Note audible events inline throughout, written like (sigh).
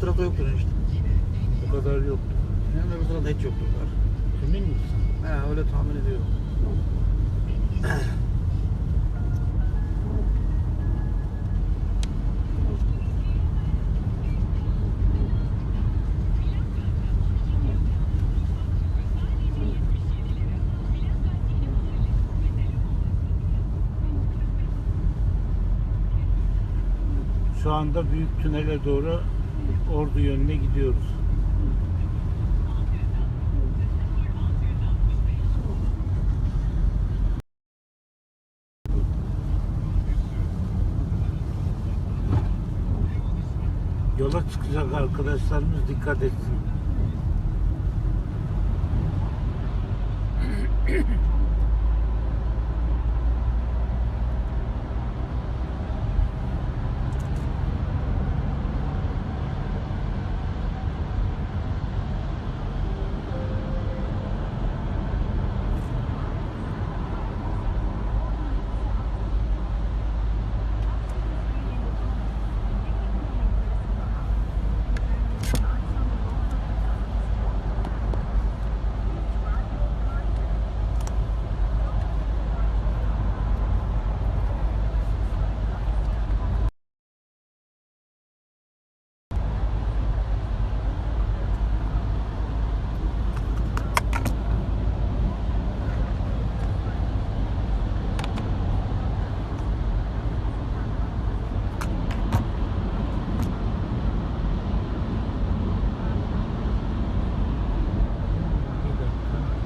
tarafta yoktur işte. O kadar yoktu. Hem öbür tarafta hiç yoktur. Emin misin? He öyle tahmin ediyorum. Şu anda büyük tünele doğru Ordu yönüne gidiyoruz. Yola çıkacak arkadaşlarımız dikkat etsin. (clears throat) Bir dakika.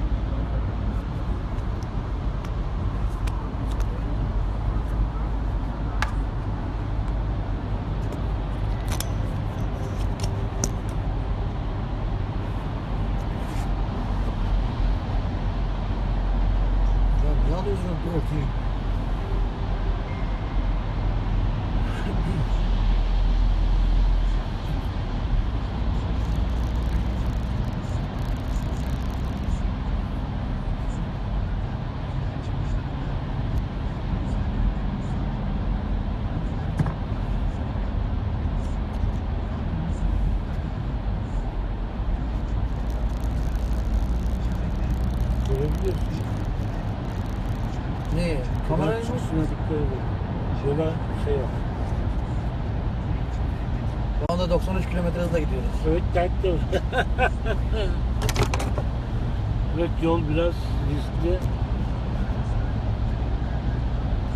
Ya ne alıyorsun ortayı? Görebiliyorsun. Ne? Kamerayı mı? çıkışına dikkat edin. Yola şey yap. Şu anda 93 kilometre hızla gidiyoruz. Evet dertli. (laughs) evet yol biraz riskli.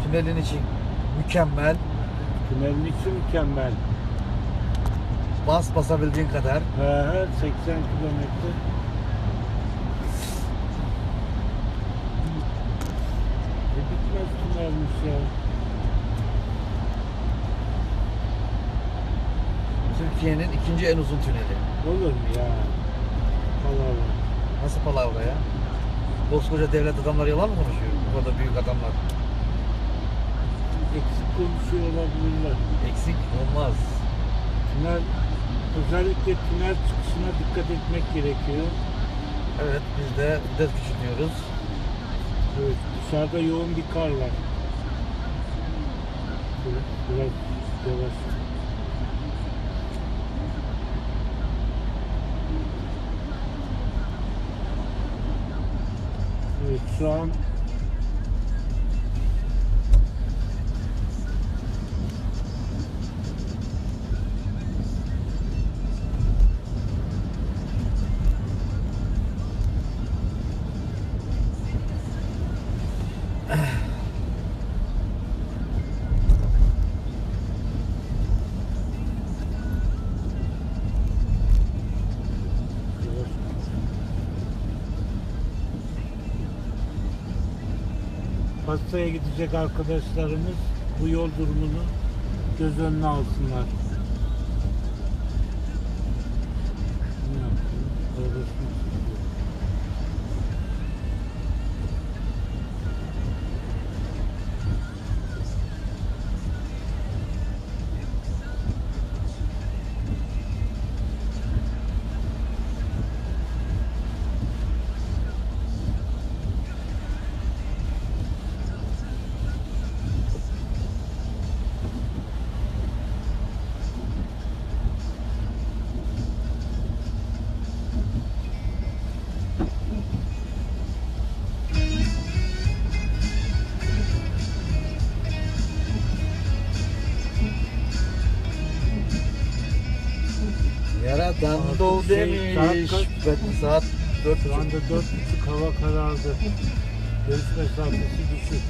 Tünelin içi mükemmel. Tünelin içi mükemmel. Bas basabildiğin kadar. He 80 kilometre. Bitmez tünelmiş ya. Türkiye'nin ikinci en uzun tüneli. Olur mu ya? Palavra. Nasıl palavra ya? Koskoca devlet adamları yalan mı konuşuyor? Bu kadar büyük adamlar. Eksik konuşuyor olabilirler. Eksik olmaz. Tünel, özellikle tünel çıkışına dikkat etmek gerekiyor. Evet biz de vites küçültüyoruz. Evet, dışarıda yoğun bir kar var. Biraz yavaş. Evet şu an Pastaya gidecek arkadaşlarımız bu yol durumunu göz önüne alsınlar. İstanbul Şey, demiş. saat 4 Şu anda dört buçuk hava karardı. Görüş mesafesi düşük.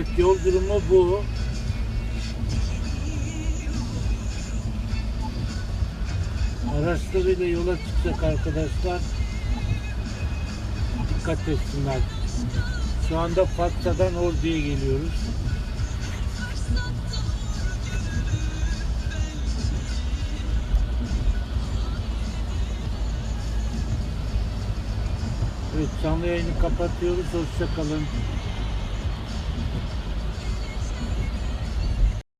Evet yol durumu bu. Araçlarıyla yola çıkacak arkadaşlar dikkat etsinler. Şu anda Fatsa'dan Ordu'ya geliyoruz. Evet canlı yayını kapatıyoruz. Hoşça kalın.